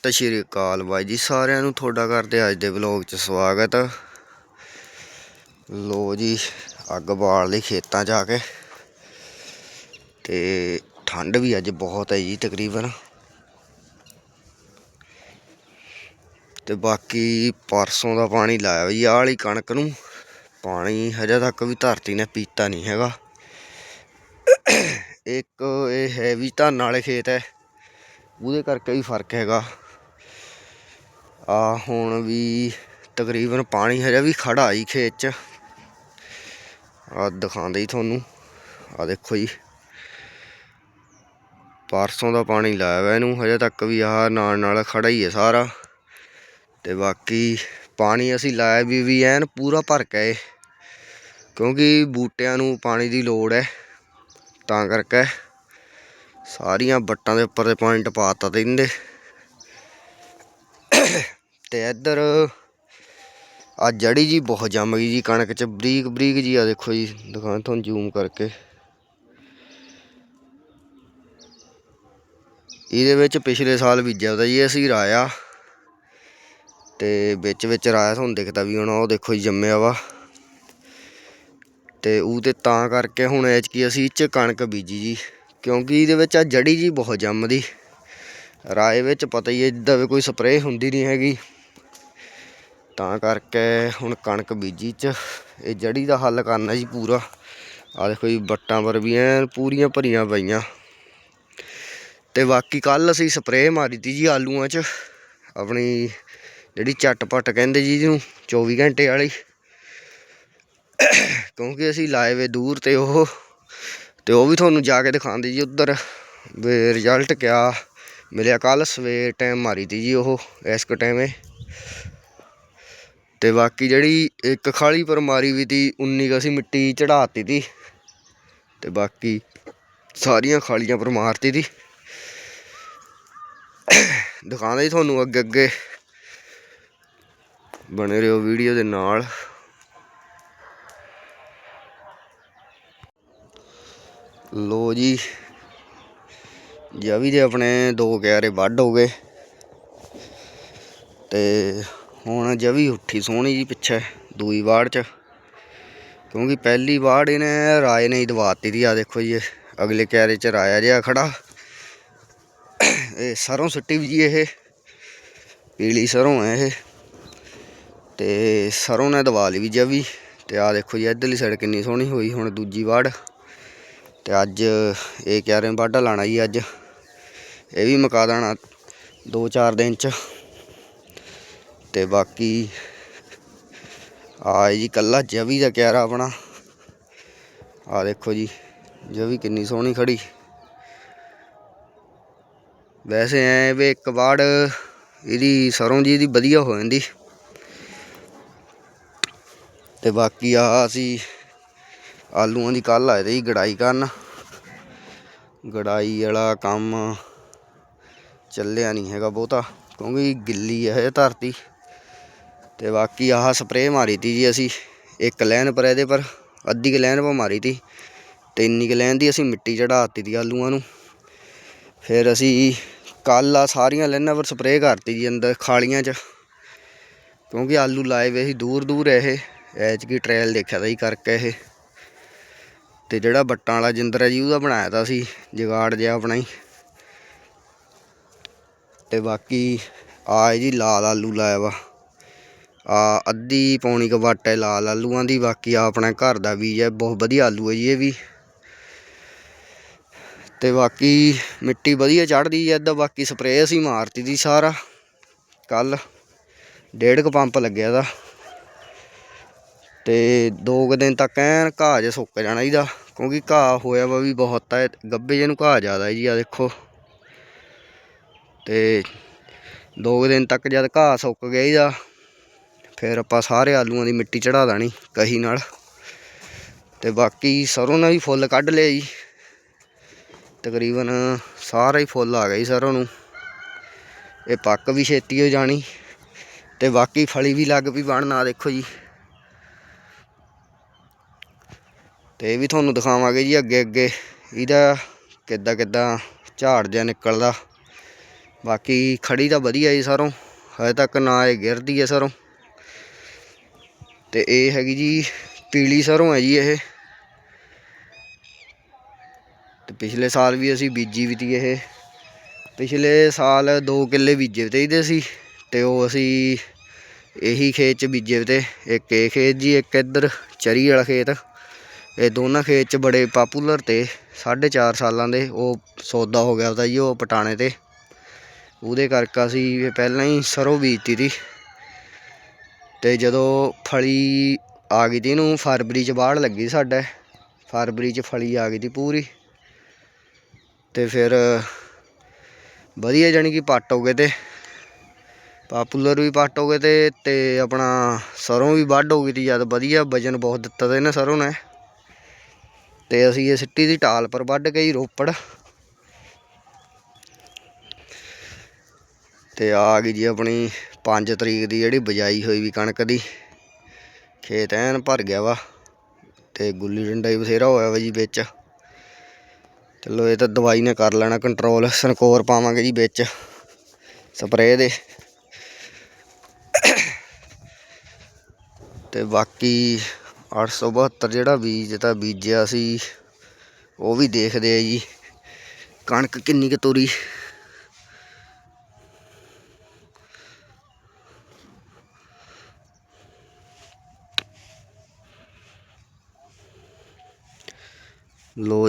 ਸਤਿ ਸ਼੍ਰੀ ਅਕਾਲ ਬਾਈ ਜੀ, ਸਾਰਿਆਂ ਨੂੰ ਤੁਹਾਡਾ ਕਰਦੇ ਅੱਜ ਦੇ ਵਲੌਗ 'ਚ ਸਵਾਗਤ। ਲੋ ਜੀ, ਅੱਗ ਬਾਲ ਲਈ ਖੇਤਾਂ 'ਚ ਆ ਕੇ ਤੇ ਠੰਡ ਵੀ ਅੱਜ ਬਹੁਤ ਹੈ ਜੀ ਤਕਰੀਬਨ। ਤੇ ਬਾਕੀ ਪਰਸੋਂ ਦਾ ਪਾਣੀ ਲਾਇਆ ਵੀ ਆਹ ਵਾਲੀ ਕਣਕ ਨੂੰ, ਪਾਣੀ ਹਜੇ ਤੱਕ ਵੀ ਧਰਤੀ ਨੇ ਪੀਤਾ ਨਹੀਂ ਹੈਗਾ। ਇੱਕ ਇਹ ਹੈ ਵੀ ਧਾਨ ਵਾਲੇ ਖੇਤ ਹੈ, ਉਹਦੇ ਕਰਕੇ ਵੀ ਫ਼ਰਕ ਹੈਗਾ। ਆ ਹੁਣ ਵੀ ਤਕਰੀਬਨ ਪਾਣੀ ਹਜੇ ਵੀ ਖੜਾ ਹੀ ਖੇਤ 'ਚ। ਆ ਦਿਖਾਉਂਦੇ ਹੀ ਤੁਹਾਨੂੰ। ਆ ਦੇਖੋ ਜੀ। ਪਰਸੋਂ ਦਾ ਪਾਣੀ ਲਾਇਆ ਵਾ ਇਹਨੂੰ, ਹਜੇ ਤੱਕ ਵੀ ਆਹ ਨਾਲ ਨਾਲ ਖੜਾ ਹੀ ਹੈ ਸਾਰਾ। ਤੇ ਬਾਕੀ ਪਾਣੀ ਅਸੀਂ ਲਾਇਆ ਵੀ ਵੀ ਐਨ ਪੂਰਾ ਭਰ ਕੇ ਕਿਉਂਕਿ ਬੂਟਿਆਂ ਨੂੰ ਪਾਣੀ ਦੀ ਲੋੜ ਹੈ ਤਾਂ ਕਰਕੇ ਸਾਰੀਆਂ ਬੱਟਾਂ ਦੇ ਉੱਪਰ ਤੇ ਪਾਣੀ ਪਾਤਾ ਤੇ ਇਹਦੇ ਤੇ ਇੱਧਰ ਆ ਜੜੀ ਜੀ ਬਹੁਤ ਜੰਮ ਗਈ ਜੀ ਕਣਕ ਚ, ਬਰੀਕ ਬਰੀਕ ਜੀ ਆ ਦੇਖੋ ਜੀ ਦੁਕਾਨ ਤੁਹਾਨੂੰ ਜ਼ੂਮ ਕਰਕੇ। ਇਹਦੇ ਵਿੱਚ ਪਿਛਲੇ ਸਾਲ ਬੀਜਿਆ ਉਹਦਾ ਜੀ ਅਸੀਂ ਰਾਇਆ ਤੇ ਵਿੱਚ ਵਿੱਚ ਰਾਇਆ ਤੁਹਾਨੂੰ ਦਿਖਦਾ ਵੀ ਹੁਣ, ਉਹ ਦੇਖੋ ਜੀ ਜੰਮਿਆ ਵਾ। ਤੇ ਉਹ ਤੇ ਤਾਂ ਕਰਕੇ ਹੁਣ ਐਚ ਕੀ ਅਸੀਂ ਇਹ 'ਚ ਕਣਕ ਬੀਜੀ ਜੀ, ਕਿਉਂਕਿ ਇਹਦੇ ਵਿੱਚ ਆ ਜੜੀ ਜੀ ਬਹੁਤ ਜੰਮਦੀ। ਰਾਏ ਵਿੱਚ ਪਤਾ ਹੀ ਹੈ ਜਿੱਦਾਂ ਵੀ ਕੋਈ ਸਪਰੇਅ ਹੁੰਦੀ ਨਹੀਂ ਹੈਗੀ। ਤਾਂ ਕਰਕੇ ਹੁਣ ਕਣਕ ਬੀਜੀ ਚ। ਇਹ ਜੜੀ ਦਾ ਹੱਲ ਕਰਨਾ ਜੀ ਪੂਰਾ। ਆ ਦੇਖੋ ਜੀ ਬੱਟਾਂ ਪਰ ਵੀ ਐਨ ਪੂਰੀਆਂ ਭਰੀਆਂ ਪਈਆਂ। ਤੇ ਬਾਕੀ ਕੱਲ ਅਸੀਂ ਸਪਰੇਅ ਮਾਰੀ ਤੀ ਜੀ ਆਲੂਆਂ 'ਚ। ਆਪਣੀ ਜਿਹੜੀ ਝਟਪਟ ਕਹਿੰਦੇ ਜੀ ਜਿਹਨੂੰ 24 ਘੰਟੇ ਵਾਲੀ। ਕਿਉਂਕਿ ਅਸੀਂ ਲਾਏ ਵੇ ਦੂਰ ਤੇ ਉਹ ਤੇ ਉਹ ਵੀ ਤੁਹਾਨੂੰ ਜਾ ਕੇ ਦਿਖਾਉਂਦੇ ਜੀ ਉੱਧਰ। ਵੀ ਰਿਜ਼ਲਟ ਕਿਆ। ਮਿਲਿਆ ਕੱਲ ਸਵੇਰ ਟਾਈਮ ਮਾਰੀ ਤੀ ਜੀ ਉਹ, ਇਸ ਕ ਟਾਈਮੇ ਅਤੇ ਬਾਕੀ ਜਿਹੜੀ ਇੱਕ ਖਾਲੀ ਪਰ ਮਾਰੀ ਵੀ ਤੀ, ਉਨੀ ਕੁ ਅਸੀਂ ਮਿੱਟੀ ਚੜਾਤੀ ਤੀ। ਅਤੇ ਬਾਕੀ ਸਾਰੀਆਂ ਖਾਲੀਆਂ ਪਰ ਮਾਰਤੀ ਤੀ। ਦਿਖਾਉਂਦੇ ਜੀ ਤੁਹਾਨੂੰ ਅੱਗੇ ਅੱਗੇ ਬਣੇ ਰਹੋ ਵੀਡੀਓ ਦੇ ਨਾਲ। ਲੋ ਜੀ, ਜਵੀ ਦੇ ਆਪਣੇ ਦੋ ਕਿਆਰੇ ਵੱਢ ਹੋ ਗਏ। ਤੇ ਹੁਣ ਜਵੀ ਉੱਠੀ ਸੋਹਣੀ ਜੀ ਪਿੱਛੇ, ਦੂਈ ਵਾੜ ਚ। ਕਿਉਂਕਿ ਪਹਿਲੀ ਵਾੜ ਇਹਨੇ ਰਾਏ ਨੇ ਹੀ ਦਵਾਤੀ ਦੀ ਆ ਦੇਖੋ ਜੀ ਅਗਲੇ ਕਿਆਰੇ ਚ ਰਾਇਆ ਜਿਹਾ ਖੜਾ। ਇਹ ਸਰੋਂ ਸੁੱਟੀ ਵੀ ਜੀ ਇਹ, ਪੀਲੀ ਸਰੋਂ ਹੈ ਇਹ। ਤੇ ਸਰੋਂ ਨੇ ਦਵਾ ਲਈ ਵੀ ਜਵੀ, ਤੇ ਆ ਦੇਖੋ ਜੀ, ਇੱਧਰਲੀ ਸਾਈਡ ਕਿੰਨੀ ਸੋਹਣੀ ਹੋਈ, ਹੁਣ ਦੂਜੀ ਵਾੜ। ਤੇ ਅੱਜ ਇਹ ਕਿਆਰੇ ਵਾਢਾ ਲਾਣਾ ਜੀ ਅੱਜ। ਇਹ ਵੀ ਮੁਕਾ ਦੇਣਾ 2-4 ਦਿਨ ਚ। ਤੇ ਬਾਕੀ ਆ ਜੀ ਕੱਲਾ ਜਵੀ ਦਾ ਕਿਆਰਾ ਆਪਣਾ। ਆ ਦੇਖੋ ਜੀ, ਜਵੀ ਕਿੰਨੀ ਸੋਹਣੀ ਖੜੀ। ਵੈਸੇ ਐ ਵੀ ਇੱਕ ਵਾੜ ਇਹਦੀ ਸਰੋਂ ਜੀ ਦੀ ਵਧੀਆ ਹੋ ਜਾਂਦੀ। ਤੇ ਬਾਕੀ ਆ ਅਸੀਂ ਆਲੂਆਂ ਦੀ ਕੱਲ ਆਏ ਤੇ ਗੜਾਈ ਕਰਨ। ਗੜਾਈ ਵਾਲਾ ਕੰਮ ਚੱਲਿਆ ਨਹੀਂ ਹੈਗਾ ਬਹੁਤਾ, ਕਿਉਂਕਿ ਗਿੱਲੀ ਹੈ ਇਹ ਧਰਤੀ। ਤੇ ਬਾਕੀ ਆਹ ਸਪਰੇਅ ਮਾਰੀ ਤੀ ਜੀ ਅਸੀਂ, ਇੱਕ ਲੈਨ ਪਰ ਇਹਦੇ ਪਰ, ਅੱਧੀ ਕੁ ਲੈਨ ਪਰ ਮਾਰੀ ਤੀ ਤੇ ਇੰਨੀ ਕੁ ਲੈਨ ਦੀ ਅਸੀਂ ਮਿੱਟੀ ਚੜਾਤੀ ਤੀ ਆਲੂਆਂ ਨੂੰ। ਫਿਰ ਅਸੀਂ ਕੱਲ ਆ ਸਾਰੀਆਂ ਲੈਨਾਂ ਪਰ ਸਪਰੇਅ ਕਰਤੀ ਜੀ ਅੰਦਰ ਖਾਲੀਆਂ 'ਚ, ਕਿਉਂਕਿ ਆਲੂ ਲਾਏ ਵੇ ਸੀ ਦੂਰ ਦੂਰ ਇਹ ਐਚ ਕੀ ਟ੍ਰਾਇਲ ਦੇਖਿਆ ਤਾਂ ਜੀ ਕਰਕੇ ਇਹ। ਤੇ ਜਿਹੜਾ ਬੱਟਾਂ ਵਾਲਾ ਜਿੰਦਰ ਹੈ ਜੀ ਉਹਦਾ ਬਣਾਇਆ ਤਾਂ ਸੀ, ਜਗਾੜ ਜਿਹਾ ਆਪਣਾ ਹੀ। ਤੇ ਬਾਕੀ ਆ ਜੀ ਲਾਲ ਆਲੂ ਲਾਇਆ ਵਾ। ਆ ਅੱਧੀ ਪੌਣੀ ਕ ਵੱਟ ਹੈ ਲਾਲ ਆਲੂਆਂ ਦੀ, ਬਾਕੀ ਆ ਆਪਣਾ ਘਰ ਦਾ ਬੀਜ ਹੈ, ਬਹੁਤ ਵਧੀਆ ਆਲੂ ਹੈ ਜੀ ਇਹ ਵੀ। ਤੇ ਬਾਕੀ ਮਿੱਟੀ ਵਧੀਆ ਚੜਦੀ ਹੈ ਇੱਦਾਂ ਬਾਕੀ ਸਪਰੇਅ ਅਸੀਂ ਮਾਰਤੀ ਦੀ ਸਾਰਾ। ਕੱਲ ਡੇਢ ਕ ਪੰਪ ਲੱਗਿਆ ਦਾ ਤੇ ਦੋ ਕੁ ਦਿਨ ਤੱਕ ਐਨ ਘਾਹ ਜਿਹਾ ਸੁੱਕ ਜਾਣਾ ਇਹਦਾ, ਕਿਉਂਕਿ ਘਾਹ ਹੋਇਆ ਵਾ ਵੀ ਬਹੁਤ ਹੈ ਗੱਬੇ ਜਿਹੇ ਨੂੰ ਘਾਹ ਜ਼ਿਆਦਾ ਹੈ ਜੀ ਆ ਦੇਖੋ। ਤੇ ਦੋ ਕੁ ਦਿਨ ਤੱਕ ਜਦ ਘਾਹ ਸੁੱਕ ਗਿਆ ਇਹਦਾ ਫਿਰ ਆਪਾਂ ਸਾਰੇ ਆਲੂਆਂ ਦੀ ਮਿੱਟੀ ਚੜਾ ਦੇਣੀ ਕਹੀ ਨਾਲ। ਤੇ ਬਾਕੀ ਸਰੋਂ ਨਾਲ ਵੀ ਫੁੱਲ ਕੱਢ ਲਿਆ ਜੀ। ਤਕਰੀਬਨ ਸਾਰਾ ਹੀ ਫੁੱਲ ਆ ਗਿਆ ਜੀ ਸਰੋਂ ਨੂੰ। ਇਹ ਪੱਕ ਵੀ ਛੇਤੀ ਹੋ ਜਾਣੀ। ਤੇ ਬਾਕੀ ਫਲੀ ਵੀ ਲੱਗ ਪਈ ਬਣ ਨਾ ਦੇਖੋ ਜੀ। ਤੇ ਇਹ ਵੀ ਤੁਹਾਨੂੰ ਦਿਖਾਵਾਂਗੇ ਜੀ ਅੱਗੇ ਅੱਗੇ। ਇਹਦਾ ਕਿੱਦਾਂ ਕਿੱਦਾਂ ਝਾੜ ਜਿਹਾ ਨਿਕਲਦਾ। ਬਾਕੀ ਖੜੀ ਤਾਂ ਵਧੀਆ ਜੀ ਸਰੋਂ। ਹਜੇ ਤੱਕ ਨਾ ਇਹ ਗਿਰਦੀ ਹੈ ਸਰੋਂ। ਤੇ ਇਹ ਹੈਗੀ ਜੀ ਪੀਲੀ ਸਰੋਂ ਹੈ ਜੀ ਇਹ। ਤੇ ਪਿਛਲੇ ਸਾਲ ਵੀ ਅਸੀਂ ਬੀਜੀ ਵੀ ਤੀ ਇਹ। ਪਿਛਲੇ ਸਾਲ 2 ਕਿੱਲੇ ਬੀਜੇ ਤੇ ਇਹਦੇ ਸੀ ਤੇ ਉਹ ਅਸੀਂ ਇਹੀ ਖੇਤ ਚ ਬੀਜੇ ਵੇ ਤੇ, ਇੱਕ ਇਹ ਖੇਤ ਜੀ, ਇੱਕ ਇੱਧਰ ਚਰੀ ਵਾਲਾ ਖੇਤ। ਇਹ ਦੋਨਾਂ ਖੇਤ ਚ ਬੜੇ ਪਾਪੂਲਰ ਤੇ 4.5 ਸਾਲਾਂ ਦੇ, ਉਹ ਸੌਦਾ ਹੋ ਗਿਆ ਉਹਦਾ ਜੀ, ਉਹ ਪਟਾਣੇ ਤੇ। ਉਹਦੇ ਕਰਕੇ ਅਸੀਂ ਪਹਿਲਾਂ ਹੀ ਸਰੋਂ ਬੀਜਤੀ ਤੀ। ਅਤੇ ਜਦੋਂ ਫਲੀ ਆ ਗਈ ਤੀ ਇਹਨੂੰ ਫਰਵਰੀ ਚ ਬਾੜ ਲੱਗੀ ਸਾਡੇ, ਫਰਵਰੀ ਚ ਫਲੀ ਆ ਗਈ ਤੀ ਪੂਰੀ। ਅਤੇ ਫਿਰ ਵਧੀਆ ਜਾਣੀ ਕਿ ਪੱਟ ਹੋ ਗਏ ਤੇ ਪਾਪੂਲਰ ਵੀ ਪੱਟ ਹੋ ਗਏ ਤੇ ਤੇ ਆਪਣਾ ਸਰੋਂ ਵੀ ਵੱਢ ਹੋ ਗਈ ਤੀ ਜਦ ਵਧੀਆ ਵਜਨ ਬਹੁਤ ਦਿੱਤਾ ਤਾ ਇਹਨੇ ਸਰੋਂ ਨੇ। ਤੇ ਅਸੀਂ ਇਹ ਸਿੱਟੀ ਦੀ ਟਾਲ ਪਰ ਵੱਢ ਕੇ ਹੀ ਰੋਪੜ। ਤੇ ਆ ਗਈ ਜੀ ਆਪਣੀ 5 ਤਰੀਕ ਦੀ ਜਿਹੜੀ ਬਜਾਈ ਹੋਈ ਵੀ ਕਣਕ ਦੀ, ਖੇਤ ਐਨ ਭਰ ਗਿਆ ਵਾ ਤੇ ਗੁੱਲੀ ਡੰਡਾ ਹੀ ਬਥੇਰਾ ਹੋਇਆ ਵਾ ਜੀ ਵਿੱਚ। ਚਲੋ ਇਹ ਤਾਂ ਦਵਾਈ ਨੇ ਕਰ ਲੈਣਾ ਕੰਟਰੋਲ ਸਨਕੋਰ ਪਾਵਾਂਗੇ ਜੀ ਵਿੱਚ ਸਪਰੇਅ ਦੇ। ਤੇ ਬਾਕੀ 872 ਜਿਹੜਾ ਬੀਜ ਤਾਂ ਬੀਜਿਆ ਸੀ, ਉਹ ਵੀ ਦੇਖਦੇ ਆ ਜੀ। ਕਣਕ ਕਿੰਨੀ ਕੁ ਤੋਰੀ?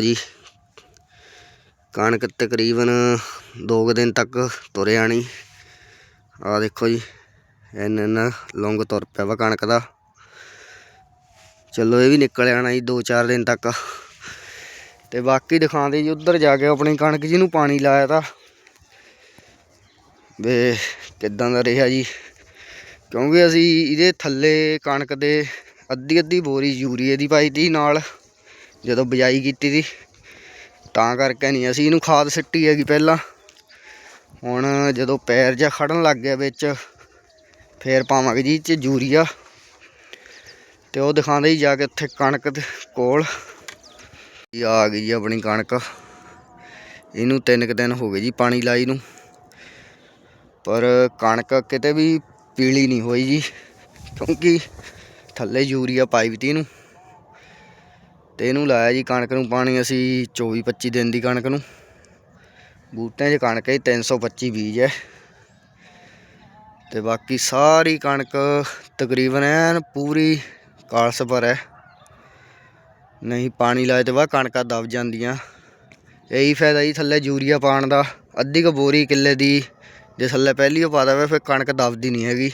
ਲੋ ਜੀ। ਕਣਕ ਤਕਰੀਬਨ 2 ਦਿਨ ਤੱਕ ਤੁਰ ਆਣੀ ਆ ਦੇਖੋ ਜੀ, ਇੰਨਾ ਇੰਨਾ ਲੌਂਗ ਤੁਰ ਪਿਆ ਵਾ ਕਣਕ ਦਾ। ਚਲੋ ਇਹ ਵੀ ਨਿਕਲ ਆਣਾ ਜੀ 2-4 ਦਿਨ ਤੱਕ। ਤੇ ਬਾਕੀ ਦਿਖਾਉਂਦੇ ਜੀ, ਉੱਧਰ ਜਾ ਕੇ ਆਪਣੀ ਕਣਕ ਜਿਹਨੂੰ ਪਾਣੀ ਲਾਇਆ ਤਾ। ਵੇ, ਕਿੱਦਾਂ ਦਾ ਰਿਹਾ ਜੀ। ਕਿਉਂਕਿ ਅਸੀਂ ਇਹਦੇ ਥੱਲੇ ਕਣਕ ਦੇ ਅੱਧੀ ਅੱਧੀ ਬੋਰੀ ਯੂਰੀਏ ਦੀ ਪਾਈ ਤੀ ਨਾਲ। ਜਦੋਂ ਬਿਜਾਈ ਕੀਤੀ ਸੀ, ਤਾਂ ਕਰਕੇ ਨਹੀਂ ਅਸੀਂ ਇਹਨੂੰ ਖਾਦ ਸਿੱਟੀ ਹੈਗੀ ਪਹਿਲਾਂ। ਹੁਣ ਜਦੋਂ ਪੈਰ ਜਿਹਾ ਖੜਨ ਲੱਗ ਗਿਆ ਵਿੱਚ, ਫੇਰ ਪਾਵਾਂਗੇ ਜੀ 'ਚ ਯੂਰੀਆ। ਤੇ ਉਹ ਦਿਖਾਉਂਦੇ ਹੀ ਜਾ ਕੇ ਉੱਥੇ ਕਣਕ ਦੇ ਕੋਲ। ਇਹ ਆ ਗਈ ਜੀ ਆਪਣੀ ਕਣਕ। ਇਹਨੂੰ ਤਿੰਨ ਕੁ ਦਿਨ ਹੋ ਗਏ ਜੀ ਪਾਣੀ ਲਾਈ ਨੂੰ। ਪਰ ਕਣਕ ਕਿਤੇ ਵੀ ਪੀਲੀ ਨਹੀਂ ਹੋਈ ਜੀ, ਕਿਉਂਕਿ ਥੱਲੇ ਯੂਰੀਆ ਪਾਈ ਵੀ ਤੀ ਇਹਨੂੰ। ਤੇ ਇਹਨੂੰ ਲਾਇਆ ਜੀ ਕਣਕ ਨੂੰ ਪਾਣੀ ਅਸੀਂ 24 25 ਦਿਨ ਦੀ ਕਣਕ ਨੂੰ। ਬੂਟਿਆਂ 'ਚ ਕਣਕ ਹੈ 325 ਬੀਜ ਹੈ। ਤੇ ਬਾਕੀ ਸਾਰੀ ਕਣਕ ਤਕਰੀਬਨ ਐਨ ਪੂਰੀ ਕਾਲਸ ਪਰ ਹੈ। ਨਹੀਂ ਪਾਣੀ ਲਾਏ ਤੇ ਬਾਅਦ ਕਣਕਾਂ ਦਬ ਜਾਂਦੀਆਂ। ਇਹੀ ਫਾਇਦਾ ਜੀ ਥੱਲੇ ਯੂਰੀਆ ਪਾਉਣ ਦਾ। ਅੱਧੀ ਕੁ ਬੋਰੀ ਕਿੱਲੇ ਦੀ ਜੇ ਥੱਲੇ ਪਹਿਲੀ ਉਹ ਪਾ ਦੇਵੇ ਫਿਰ ਕਣਕ ਦਬਦੀ ਨਹੀਂ ਹੈਗੀ।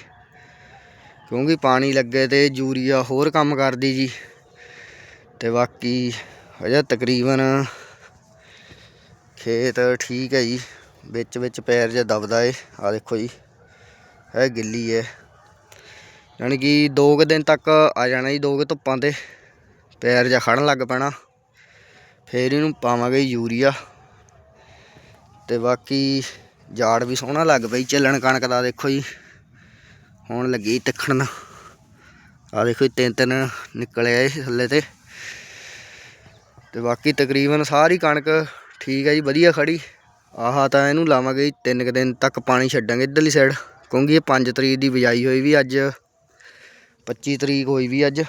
ਕਿਉਂਕਿ ਪਾਣੀ ਲੱਗੇ ਤੇ ਯੂਰੀਆ ਹੋਰ ਕੰਮ ਕਰਦੀ ਜੀ। ਤੇ ਬਾਕੀ ਅਜਾ ਤਕਰੀਬਨ ਖੇਤ ਠੀਕ ਹੈ ਜੀ। ਵਿੱਚ ਵਿੱਚ ਪੈਰ ਜਿਹਾ ਦਬਦਾ ਏ ਆ ਦੇਖੋ ਜੀ, ਇਹ ਗਿੱਲੀ ਹੈ ਯਾਨੀ ਕਿ 2 ਕੁ ਦਿਨ ਤੱਕ ਆ ਜਾਣਾ ਜੀ 2 ਕੁ ਧੁੱਪਾਂ ਤੇ ਪੈਰ ਜਿਹਾ ਖੜਨ ਲੱਗ ਪੈਣਾ। ਫੇਰ ਇਹਨੂੰ ਪਾਵਾਂਗੇ ਯੂਰੀਆ। ਤੇ ਬਾਕੀ ਜਾੜ ਵੀ ਸੋਹਣਾ ਲੱਗ ਪਈ ਚੱਲਣ ਕਣਕ ਦਾ ਦੇਖੋ ਜੀ। ਹੁਣ ਲੱਗੀ ਤਿੱਖਣ। ਆ ਦੇਖੋ ਜੀ, ਤਿੰਨ ਤਿੰਨ ਨਿਕਲੇ ਆਏ ਥੱਲੇ ਤੇ। ਤੇ ਬਾਕੀ ਤਕਰੀਬਨ ਸਾਰੀ ਕਣਕ ਠੀਕ ਹੈ ਜੀ, ਵਧੀਆ ਖੜੀ। ਆਹਾ ਤਾਂ ਇਹਨੂੰ ਲਾਵਾਂਗੇ ਜੀ, ਤਿੰਨ ਕੁ ਦਿਨ ਤੱਕ ਪਾਣੀ ਛੱਡਾਂਗੇ ਇੱਧਰਲੀ ਸਾਈਡ ਕਿਉਂਕਿ ਇਹ 5 ਤਰੀਕ ਦੀ ਬਿਜਾਈ ਹੋਈ ਵੀ ਅੱਜ 25 ਤਰੀਕ ਹੋਈ ਵੀ ਅੱਜ।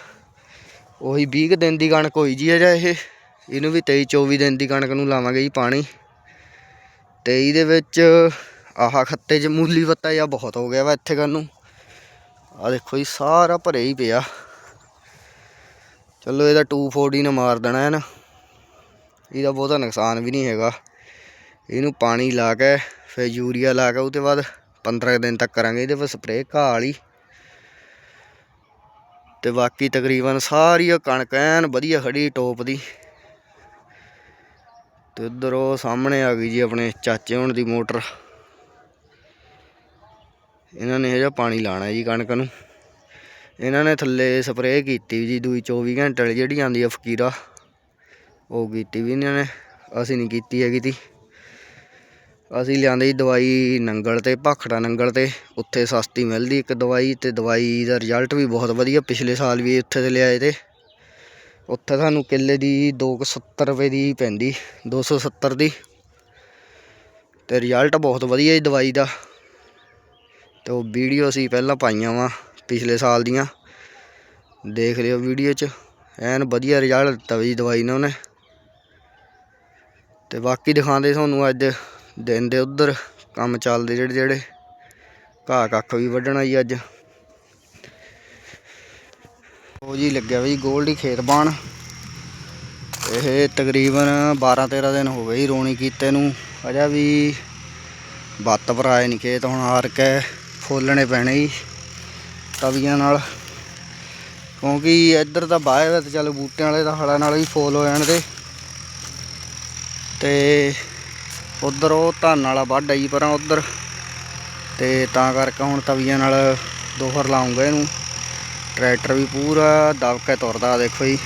ਉਹੀ 20 ਕੁ ਦਿਨ ਦੀ ਕਣਕ ਹੋਈ ਜੀ ਅਜਾ ਇਹ। ਇਹਨੂੰ ਵੀ 23 24 ਦਿਨ ਦੀ ਕਣਕ ਨੂੰ ਲਾਵਾਂਗੇ ਜੀ ਪਾਣੀ। ਤੇ ਦੇ ਵਿੱਚ ਆਹਾ ਖੱਤੇ 'ਚ ਮੂਲੀ ਪੱਤਾ ਜਾਂ ਬਹੁਤ ਹੋ ਗਿਆ ਵਾ ਇੱਥੇ ਕਰਨ ਨੂੰ। ਆ ਦੇਖੋ ਜੀ, ਸਾਰਾ ਭਰੇ ਹੀ ਪਿਆ। ਚਲੋ ਇਹਦਾ 240 ਨੇ ਮਾਰ ਦੇਣਾ ਹੈ ਨਾ ਇਹਦਾ ਬਹੁਤਾ ਨੁਕਸਾਨ ਵੀ ਨਹੀਂ ਹੈਗਾ। ਇਹਨੂੰ ਪਾਣੀ ਲਾ ਕੇ, ਫਿਰ ਯੂਰੀਆ ਲਾ ਕੇ, ਉਹਦੇ ਬਾਅਦ 15 ਕੁ ਦਿਨ ਤੱਕ ਕਰਾਂਗੇ। ਇਹਦੇ ਪਰ ਸਪਰੇਅ ਘਾਹ ਵਾਲੀ। ਤੇ ਬਾਕੀ ਤਕਰੀਬਨ ਸਾਰੀ ਉਹ ਕਣਕ ਐਨ ਵਧੀਆ ਖੜੀ ਟੋਪ ਦੀ। ਤੇ ਉਧਰ ਉਹ ਸਾਹਮਣੇ ਆ ਗਈ ਜੀ ਆਪਣੇ ਚਾਚੇ ਹੁਣ ਦੀ ਮੋਟਰ। ਇਹਨਾਂ ਨੇ ਇਹ ਜਿਹਾ ਪਾਣੀ ਲਾਣਾ ਜੀ ਕਣਕ ਨੂੰ। ਇਹਨਾਂ ਨੇ ਥੱਲੇ ਸਪਰੇਅ ਕੀਤੀ ਜੀ, ਦੂਈ 24 ਘੰਟੇ ਵਾਲੀ ਜਿਹੜੀ ਆਉਂਦੀ ਆ ਫਕੀਰਾ। ਉਹ ਕੀਤੀ ਵੀ ਇਹਨਾਂ ਨੇ, ਅਸੀਂ ਨਹੀਂ ਕੀਤੀ ਹੈਗੀ ਤੀ। ਅਸੀਂ ਲਿਆਂਦੇ ਜੀ ਦਵਾਈ ਨੰਗਲ ਤੇ, ਭਾਖੜਾ ਨੰਗਲ ਤੇ, ਉੱਥੇ ਸਸਤੀ ਮਿਲਦੀ ਇੱਕ ਦਵਾਈ ਤੇ ਦਵਾਈ ਦਾ ਰਿਜ਼ਲਟ ਵੀ ਬਹੁਤ ਵਧੀਆ, ਪਿਛਲੇ ਸਾਲ ਵੀ ਉੱਥੇ ਤੇ ਲਿਆਏ ਤੇ। ਉੱਥੇ ਸਾਨੂੰ ਕਿੱਲੇ ਦੀ 270 ਰੁਪਏ ਦੀ ਪੈਂਦੀ 270 ਦੀ। ਤੇ ਰਿਜ਼ਲਟ ਬਹੁਤ ਵਧੀਆ ਜੀ ਦਵਾਈ ਦਾ। ਤੇ ਉਹ ਵੀਡੀਓ ਅਸੀਂ ਪਹਿਲਾਂ ਪਾਈਆਂ ਵਾ ਪਿਛਲੇ ਸਾਲ ਦੀਆਂ। ਦੇਖ ਲਿਓ ਵੀਡੀਓ 'ਚ, ਐਨ ਵਧੀਆ ਰਿਜ਼ਲਟ ਦਿੱਤਾ ਜੀ ਦਵਾਈ ਨੇ ਉਹਨੇ। ਤੇ ਬਾਕੀ ਦਿਖਾਉਂਦੇ ਤੁਹਾਨੂੰ ਅੱਜ ਦਿਨ ਦੇ ਉਧਰ, ਕੰਮ ਚੱਲਦੇ ਜਿਹੜੇ ਜਿਹੜੇ। ਘਾਹ ਕੱਖ ਵੀ ਵੱਢਣਾ ਜੀ ਅੱਜ। ਉਹ ਜੀ ਲੱਗਿਆ ਵੀ ਗੋਲਡੀ ਖੇਤ ਬਾਣ। ਇਹ ਤਕਰੀਬਨ 12 13 ਦਿਨ ਹੋ ਗਏ ਜੀ ਰੋਣੀ ਕੀਤੇ ਨੂੰ। ਅਜਾ ਵੀ ਬੱਤ ਭਰਾਏ ਨਹੀਂ ਖੇਤ, ਹੁਣ ਹਾਰ ਕੇ ਫੋਲਣੇ ਪੈਣੇ ਜੀ ਤਵੀਆਂ ਨਾਲ। ਕਿਉਂਕਿ ਇੱਧਰ ਤਾਂ ਬਾਹਰ ਤੇ ਚੱਲ ਬੂਟਿਆਂ ਵਾਲੇ ਤਾਂ ਹਲਾ ਨਾਲ ਵੀ ਫੋਲ ਹੋ ਜਾਣ ਤੇ ਉਧਰ ਉਹ ਧਾਨ ਵਾਲਾ ਵੱਢ ਆਈ ਪਰਾਂ ਉਧਰ। ਤੇ ਤਾਂ ਕਰਕੇ ਹੁਣ ਤਵੀਆਂ ਨਾਲ ਦੋਹਰ ਲਾਉਂਗਾ ਇਹਨੂੰ। ਟਰੈਕਟਰ ਵੀ ਪੂਰਾ ਦਬ ਕੇ ਤੁਰਦਾ ਦੇਖੋ ਜੀ।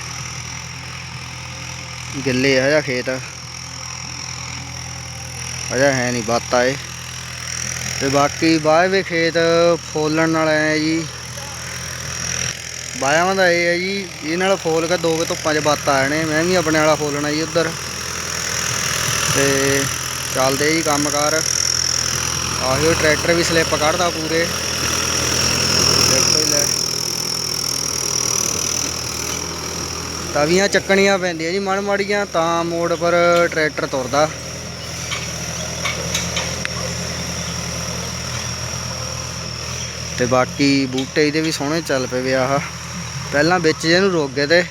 ਗਿੱਲੇ ਆ ਜਾਂ ਖੇਤ। ਅਜਾ ਹੈ ਨਹੀਂ ਬਾਤ ਆਏ ਤੇ ਬਾਕੀ ਬਾਹਰ ਖੇਤ ਫੋਲਣ ਨਾਲ ਐ ਜੀ। ਬਾਇਆਂ ਦਾ ਇਹ ਹੈ ਜੀ, ਇਹ ਨਾਲ ਫੋਲ ਕੇ ਦੋ ਕੁ ਧੁੱਪਾਂ 'ਚ ਬੱਤ ਆ ਜਾਣੇ। ਮੈਂ ਵੀ ਆਪਣੇ ਵਾਲਾ ਫੋਲਣਾ ਜੀ ਉੱਧਰ। ਤੇ ਚੱਲਦੇ ਜੀ ਕੰਮਕਾਰ ਆਹੋ, ਟਰੈਕਟਰ ਵੀ ਸਲਿੱਪ ਕੱਢਦਾ ਪੂਰੇ। ਦੇਖੋ ਹੀ ਲੈ। ਤਵੀਆਂ ਚੱਕਣੀਆਂ ਪੈਂਦੀਆਂ ਜੀ ਮਨ ਮਾੜੀਆਂ ਤਾਂ ਮੋੜ ਪਰ ਟਰੈਕਟਰ ਤੁਰਦਾ। ਤੇ ਬਾਕੀ ਬੂਟੇ ਇਹਦੇ ਵੀ ਸੋਹਣੇ ਚੱਲ ਪਏ ਵੇ ਆਹ। ਪਹਿਲਾਂ ਵਿੱਚ ਜਿਹਨੂੰ ਰੋਕ ਗਏ ਤੇ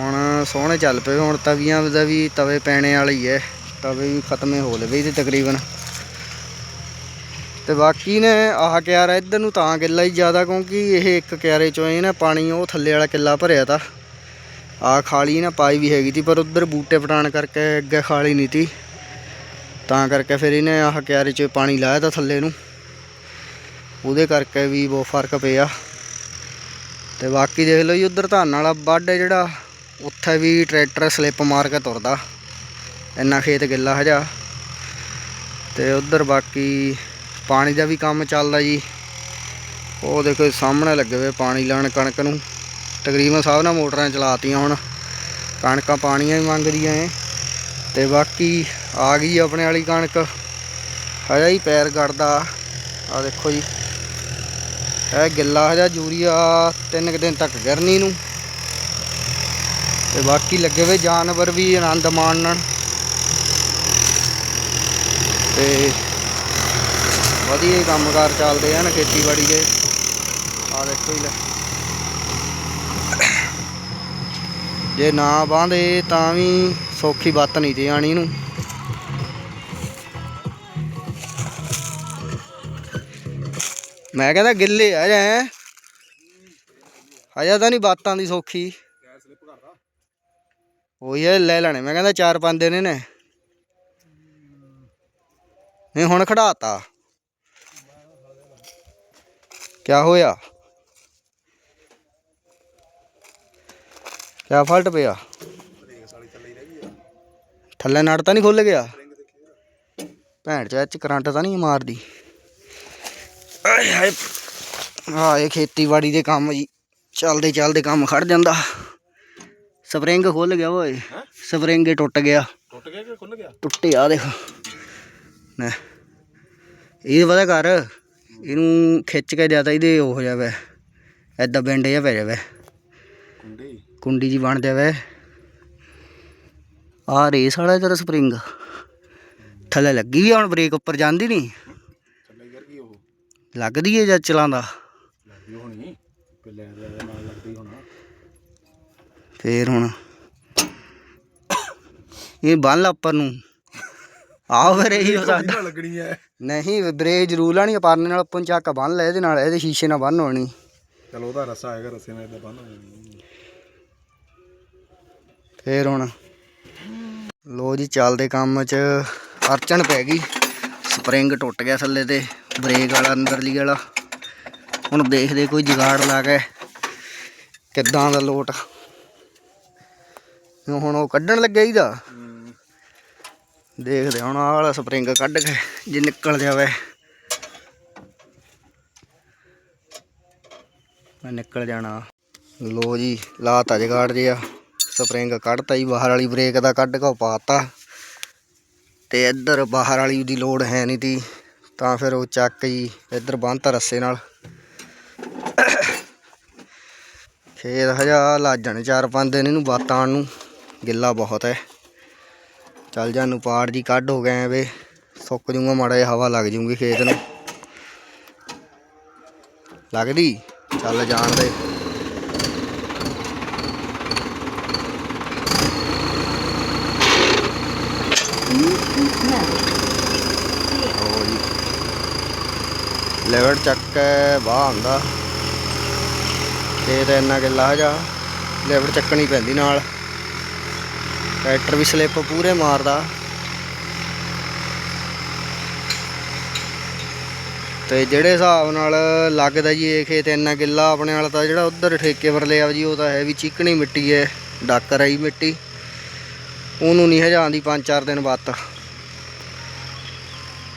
ਹੁਣ ਸੋਹਣੇ ਚੱਲ ਪਏ, ਹੁਣ ਤਵੀਆਂ ਦਾ ਵੀ ਤਵੇ ਪੈਣੇ ਵਾਲੀ ਹੈ ਤਵੇ ਵੀ ਖਤਮੇ ਹੋ ਲਵੇ ਇਹਦੇ ਤਕਰੀਬਨ। ਤੇ ਬਾਕੀ ਨੇ ਆਹ ਕਿਆਰਾ ਇੱਧਰ ਨੂੰ ਤਾਂ ਗਿੱਲਾ ਹੀ ਜ਼ਿਆਦਾ, ਕਿਉਂਕਿ ਇਹ ਇੱਕ ਕਿਆਰੇ ਚੋਂ ਇਹ ਨਾ ਪਾਣੀ ਉਹ ਥੱਲੇ ਵਾਲਾ ਕਿੱਲਾ ਭਰਿਆ ਤਾ। ਆ ਖਾਲੀ ਨਾ ਪਾਈ ਵੀ ਹੈਗੀ ਤੀ, ਪਰ ਉੱਧਰ ਬੂਟੇ ਪਟਾਣ ਕਰਕੇ ਅੱਗੇ ਖਾਲੀ ਨਹੀਂ ਤੀ। ਤਾਂ ਕਰਕੇ ਫਿਰ ਇਹਨੇ ਆਹ ਕਿਆਰੇ 'ਚ ਪਾਣੀ ਲਾਇਆ ਤਾ ਥੱਲੇ ਨੂੰ। ਉਹਦੇ ਕਰਕੇ ਵੀ ਬਹੁਤ ਫ਼ਰਕ ਪਿਆ। ਤੇ ਬਾਕੀ ਦੇਖ ਲਓ ਜੀ, ਉਧਰ ਧਾਨ ਵਾਲਾ ਵੱਢ ਜਿਹੜਾ। ਉੱਥੇ ਵੀ ਟਰੈਕਟਰ ਸਲਿੱਪ ਮਾਰ ਕੇ ਤੁਰਦਾ। ਇੰਨਾ ਖੇਤ ਗਿੱਲਾ ਹਜਾ। ਤੇ ਉਧਰ ਬਾਕੀ ਪਾਣੀ ਦਾ ਵੀ ਕੰਮ ਚੱਲਦਾ ਜੀ। ਉਹ ਦੇਖੋ ਸਾਹਮਣੇ ਲੱਗੇ ਹੋਏ ਪਾਣੀ ਲਾਣ ਕਣਕ ਨੂੰ। ਤਕਰੀਬਨ ਸਭ ਨਾਲ ਮੋਟਰਾਂ ਚਲਾਤੀਆਂ ਹੁਣ। ਕਣਕਾਂ ਪਾਣੀਆਂ ਵੀ ਮੰਗਦੀਆਂ ਏ ਤੇ ਬਾਕੀ ਆ ਗਈ ਆਪਣੇ ਵਾਲੀ ਕਣਕ। ਹਜਾ ਹੀ ਪੈਰ ਕੱਢਦਾ ਆ ਦੇਖੋ ਜੀ। ਇਹ ਗਿੱਲਾ ਹਜਾ, ਯੂਰੀਆ ਤਿੰਨ ਕੁ ਦਿਨ ਤੱਕ ਗਿਰਨੀ ਨੂੰ। ਤੇ ਬਾਕੀ ਲੱਗੇ ਹੋਏ ਜਾਨਵਰ ਵੀ ਆਨੰਦ ਮਾਣਨ ਤੇ ਵਧੀਆ ਹੀ ਕੰਮਕਾਰ ਚੱਲਦੇ ਹਨ ਖੇਤੀਬਾੜੀ ਦੇ। ਆ ਦੇਖੋ ਹੀ ਲੈ। ਜੇ ਨਾ ਬਾਂਦੇ ਤਾਂ ਵੀ ਸੌਖੀ ਬੱਤ ਨਹੀਂ ਤੇ ਆਣੀ ਨੂੰ। ਮੈਂ ਕਹਿੰਦਾ ਗਿੱਲੇ ਆ ਜਾ। ਹਜਾ ਤਾਂ ਨਹੀਂ ਬਾਤਾਂ ਦੀ ਸੌਖੀ। ਉਹੀ ਆ, ਲੈ ਲੈਣੇ। ਮੈਂ ਕਹਿੰਦਾ ਚਾਰ ਪੰਜ ਦਿਨ ਇਹਨੇ ਨਹੀਂ, ਹੁਣ ਖੜਾਤਾ। ਕਿਆ ਹੋਇਆ? ਕਿਆ ਫਾਲਟ ਪਿਆ? ਥੱਲੇ ਨੜ ਤਾਂ ਨਹੀਂ ਖੁੱਲ ਗਿਆ? ਭੈਣ ਚਾ ਚ ਕਰੰਟ ਤਾਂ ਨਹੀਂ ਮਾਰਦੀ। ਆਏ ਹਾਏ। ਆ ਇਹ ਖੇਤੀਬਾੜੀ ਦੇ ਕੰਮ ਜੀ। ਚੱਲਦੇ ਚੱਲਦੇ ਕੰਮ ਖੜ ਜਾਂਦਾ। ਸਪਰਿੰਗ ਖੁੱਲ ਗਿਆ ਓਏ। ਸਪਰਿੰਗ ਹੀ ਟੁੱਟ ਗਿਆ। ਟੁੱਟ ਗਿਆ ਕਿ ਖੁੱਲ ਗਿਆ? ਟੁੱਟਿਆ ਦੇਖ। ਨਾ ਇਹ ਪਤਾ ਕਰ ਇਹਨੂੰ ਖਿੱਚ ਕੇ ਤਾਂ ਇਹਦੇ ਉਹ ਹੋ ਜਾਵੇ ਐਦਾਂ ਬੈਂਡ ਜਿਹਾ ਪੈ ਜਾਵੇ। ਕੁੰਡੀ? ਕੁੰਡੀ ਜੀ ਬਣ ਜਾਵੇ। ਆ ਰੇਸ ਵਾਲਾ ਤੇਰਾ ਸਪਰਿੰਗ। ਥੱਲੇ ਲੱਗੀ ਵੀ ਹੁਣ ਬ੍ਰੇਕ ਉੱਪਰ ਜਾਂਦੀ ਨਹੀਂ। ਉਹ। ਲੱਗਦੀ ਏ ਜਦ ਚਲਾਉਂਦਾ? ਲੱਗਦੀ ਹੋਣੀ। ਦੇ ਨਾਲ ਲੱਗਦੀ ਹੋਣਾ। ਫੇਰ ਹੁਣ ਇਹ ਬੰਨ ਲਾ ਉੱਪਰ ਨੂੰ। ਆਹ ਫਿਰ ਇਹੀ ਹੋ ਸਕਦਾ। ਲੱਗਣੀ ਐ। ਨਹੀਂ ਬ੍ਰੇਕ ਜ਼ਰੂਰ ਲਾਣੀ ਪਰਨੇ ਨਾਲ ਆਪਾਂ ਨੂੰ ਚੱਕ ਬੰਨ ਲੈ ਇਹਦੇ ਨਾਲ ਇਹਦੇ ਸ਼ੀਸ਼ੇ ਨਾਲ ਬੰਨ ਹੋਣੀ। ਚਲ ਉਹਦਾ ਰਸਾ ਆਏਗਾ ਰਸੇ ਨਾਲ ਇਦਾਂ ਬੰਨ ਹੋ ਜਾਣੀ। ਫੇਰ ਹੁਣ ਲੋ ਜੀ ਚੱਲਦੇ ਕੰਮ 'ਚ ਅਰਚਨ ਪੈ ਗਈ। ਸਪਰਿੰਗ ਟੁੱਟ ਗਿਆ ਥੱਲੇ ਤੇ ਬ੍ਰੇਕ ਵਾਲਾ ਅੰਦਰਲੀ ਵਾਲਾ। ਹੁਣ ਦੇਖਦੇ ਕੋਈ ਜੁਗਾੜ ਲਾ ਕੇ ਕਿੱਦਾਂ ਦਾ ਲੋਟ। ਹੁਣ ਉਹ ਕੱਢਣ ਲੱਗਿਆ ਇਹਦਾ ਦੇਖਦੇ ਹੁਣ ਆਹ ਵਾਲਾ ਸਪਰਿੰਗ ਕੱਢ ਕੇ ਜੇ ਨਿਕਲ ਜਾਵੇ। ਮੈਂ ਨਿਕਲ ਜਾਣਾ। ਲੋ ਜੀ ਲਾਤਾ ਜਗਾੜ ਜਿਆ ਸਪਰਿੰਗ ਕੱਢਤਾ ਜੀ ਬਾਹਰ ਵਾਲੀ ਬ੍ਰੇਕ ਦਾ ਕੱਢ ਕੇ ਪਾਤਾ। ਤੇ ਇੱਧਰ ਬਾਹਰ ਵਾਲੀ ਦੀ ਲੋੜ ਹੈ ਨਹੀਂ ਤੀ। ਤਾਂ ਫਿਰ ਉਹ ਚੱਕ ਜੀ ਇੱਧਰ ਬੰਨਤਾ ਰੱਸੇ ਨਾਲ। ਖੇਤ ਹਜਾ ਲੱਜ ਜਾਣੇ ਚਾਰ ਪੰਜ ਦਿਨ ਇਹਨੂੰ ਬਾਤਾਂ ਨੂੰ। ਗਿੱਲਾ ਬਹੁਤ ਹੈ। ਚੱਲ ਜਾਨੂੰ ਪਾੜ ਜੀ, ਕੱਢ ਹੋ ਗਏ ਵੇ ਸੁੱਕ ਜੂਗਾ, ਮਾੜਾ ਜਿਹਾ ਹਵਾ ਲੱਗ ਜੂਗੀ ਖੇਤ ਨੂੰ। ਲੱਗਦੀ? ਚੱਲ ਜਾਣ ਦੇ। ਹੋ ਚੱਕ ਕੇ ਬਾਹ ਆਉਂਦਾ। ਖੇਤ ਇੰਨਾ ਗਿੱਲਾ ਜਾ ਲੈਵਲ ਚੱਕਣੀ ਪੈਂਦੀ ਨਾਲ। ਟਰੈਕਟਰ ਵੀ ਸਲਿੱਪ ਪੂਰੇ ਮਾਰਦਾ। ਤੇ ਜਿਹੜੇ ਹਿਸਾਬ ਨਾਲ ਲੱਗਦਾ ਜੀ ਇਹ ਖੇਤ ਇੰਨਾ ਗਿੱਲਾ ਆਪਣੇ ਨਾਲ ਤਾਂ ਜਿਹੜਾ ਉਧਰ ਠੇਕੇ ਪਰ ਲਿਆ ਜੀ, ਉਹ ਤਾਂ ਹੈ ਵੀ ਚੀਕਣੀ ਮਿੱਟੀ ਹੈ, ਡੱਕ ਰਹੀ ਮਿੱਟੀ। ਉਹਨੂੰ ਨਹੀਂ ਹਜਾਂਦੀ ਪੰਜ ਚਾਰ ਦਿਨ ਬਾਅਦ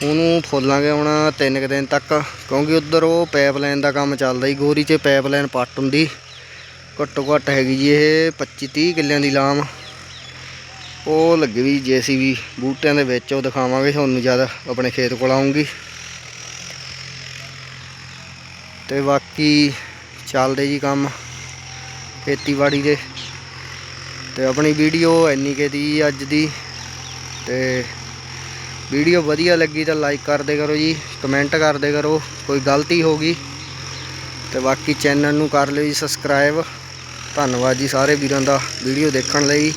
ਉਹਨੂੰ ਫੁੱਲਾਂਗੇ ਹੁਣ ਤਿੰਨ ਕੁ ਦਿਨ ਤੱਕ, ਕਿਉਂਕਿ ਉਧਰ ਉਹ ਪਾਈਪਲਾਈਨ ਦਾ ਕੰਮ ਚੱਲਦਾ ਜੀ, ਗੋਰੀ 'ਚ ਪਾਈਪਲਾਈਨ ਪੱਟ ਹੁੰਦੀ। ਘੱਟੋ ਘੱਟ ਹੈਗੀ ਜੀ ਇਹ 25 30 ਕਿੱਲਿਆਂ ਦੀ ਲਾਮ। ਉਹ ਲੱਗੀ ਵੀ ਜੀਸੀਬੀ ਬੂਟਿਆਂ ਦੇ ਵਿੱਚ ਉਹ ਦਿਖਾਵਾਂਗੇ, ਤੁਹਾਨੂੰ ਜ਼ਿਆਦਾ ਆਪਣੇ ਖੇਤ ਕੋਲ ਆਉਂਗੀ। ਤੇ ਬਾਕੀ ਚੱਲਦੇ ਜੀ ਕੰਮ ਖੇਤੀਬਾੜੀ ਦੇ। ਤੇ ਆਪਣੀ ਵੀਡੀਓ ਇੰਨੀ ਕੁ ਦੀ ਅੱਜ ਦੀ। ਤੇ ਵੀਡੀਓ ਵਧੀਆ ਲੱਗੀ ਤਾਂ ਲਾਈਕ ਕਰਦੇ ਕਰੋ ਜੀ ਕਮੈਂਟ ਕਰਦੇ ਕਰੋ, ਕੋਈ ਗਲਤੀ ਹੋ ਗਈ। ਤੇ ਬਾਕੀ ਚੈਨਲ ਨੂੰ ਕਰ ਲਿਓ ਜੀ ਸਬਸਕ੍ਰਾਈਬ ਧੰਨਵਾਦ ਜੀ ਸਾਰੇ ਵੀਰਾਂ ਦਾ ਵੀਡੀਓ ਦੇਖਣ ਲਈ।